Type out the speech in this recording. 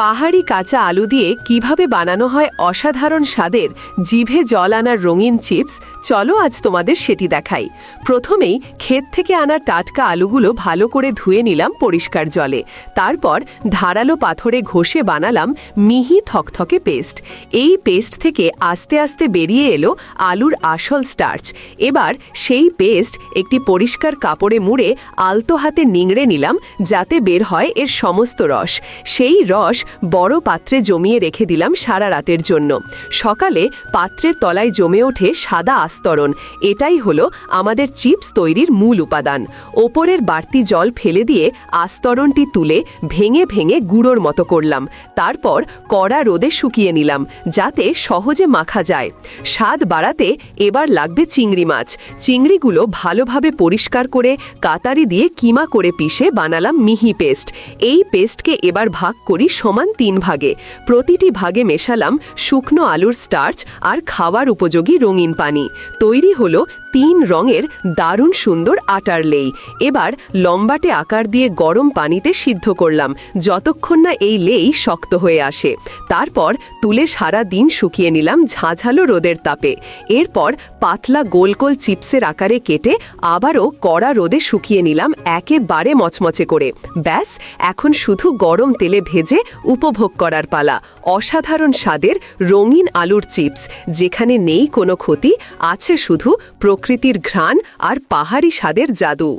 পাহাড়ি কাঁচা আলু দিয়ে কীভাবে বানানো হয় অসাধারণ স্বাদের জিভে জল আনার রঙিন চিপস, চলো আজ তোমাদের সেটি দেখাই। প্রথমেই ক্ষেত থেকে আনা টাটকা আলুগুলো ভালো করে ধুয়ে নিলাম পরিষ্কার জলে। তারপর ধারালো পাথরে ঘষে বানালাম মিহি থকথকে পেস্ট। এই পেস্ট থেকে আস্তে আস্তে বেরিয়ে এলো আলুর আসল স্টার্চ। এবার সেই পেস্ট একটি পরিষ্কার কাপড়ে মুড়ে আলতো হাতে নিংড়ে নিলাম, যাতে বের হয় এর সমস্ত রস। সেই রস বড় পাত্রে জমিয়ে রেখে দিলাম সারা রাতের জন্য। সকালে পাত্রের তলায় জমে ওঠে সাদা আস্তরণ। এটাই হলো আমাদের চিপস তৈরির মূল উপাদান। ওপরের বাড়তি জল ফেলে দিয়ে আস্তরণটি তুলে ভেঙে ভেঙে গুঁড়োর মতো করলাম। তারপর কড়া রোদে শুকিয়ে নিলাম, যাতে সহজে মাখা যায়। স্বাদ বাড়াতে এবার লাগবে চিংড়ি মাছ। চিংড়িগুলো ভালোভাবে পরিষ্কার করে কাতারি দিয়ে কিমা করে পিষে বানালাম মিহি পেস্ট। এই পেস্টকে এবার ভাগ করি সমান তিন ভাগে। প্রতিটি ভাগে মেশালাম শুকনো আলুর স্টার্চ আর খাওয়ার উপযোগী রঙিন পানি। তৈরি হলো তিন রঙের দারুণ সুন্দর আটার লেই। এবার লম্বাটে আকার দিয়ে গরম পানিতে সিদ্ধ করলাম, যতক্ষণ না এই লেই শক্ত হয়ে আসে। তারপর তুলে সারা দিন শুকিয়ে নিলাম ঝাঁঝালো রোদের তাপে। এরপর পাতলা গোল গোল চিপসের আকারে কেটে আবারও কড়া রোদে শুকিয়ে নিলাম একেবারে মচমচে করে। ব্যাস, এখন শুধু গরম তেলে ভেজে উপভোগ করার পালা। অসাধারণ স্বাদের রঙিন আলুর চিপস, যেখানে নেই কোনো ক্ষতি, আছে শুধু প্রকৃতির ঘ্রাণ আর পাহাড়ি স্বাদের জাদু।